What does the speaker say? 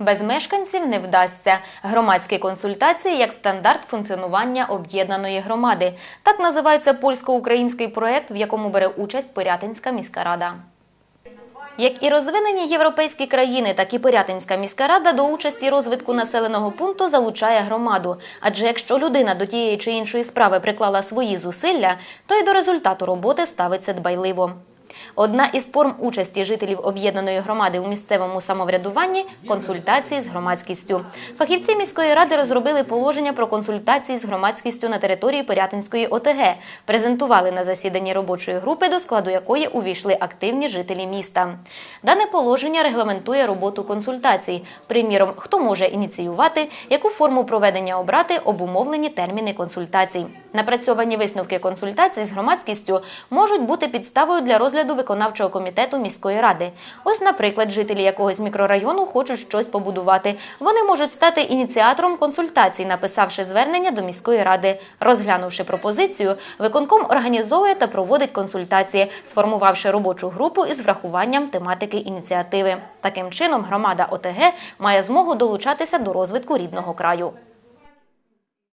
Без мешканців не вдасться. Громадські консультації як стандарт функціонування об'єднаної громади. Так називається польсько-український проєкт, в якому бере участь Пирятинська міська рада. Як і розвинені європейські країни, так і Пирятинська міська рада до участі розвитку населеного пункту залучає громаду. Адже якщо людина до тієї чи іншої справи приклала свої зусилля, то й до результату роботи ставиться дбайливо. Одна із форм участі жителів об'єднаної громади у місцевому самоврядуванні консультації з громадськістю. Фахівці міської ради розробили положення про консультації з громадськістю на території Пирятинської ОТГ, презентували на засіданні робочої групи, до складу якої увійшли активні жителі міста. Дане положення регламентує роботу консультацій. Приміром, хто може ініціювати, яку форму проведення обрати, обумовлені терміни консультацій. Напрацьовані висновки консультацій з громадськістю можуть бути підставою для розгляду виконавчого комітету міської ради. Ось, наприклад, жителі якогось мікрорайону хочуть щось побудувати. Вони можуть стати ініціатором консультацій, написавши звернення до міської ради. Розглянувши пропозицію, виконком організовує та проводить консультації, сформувавши робочу групу із врахуванням тематики ініціативи. Таким чином, громада ОТГ має змогу долучатися до розвитку рідного краю.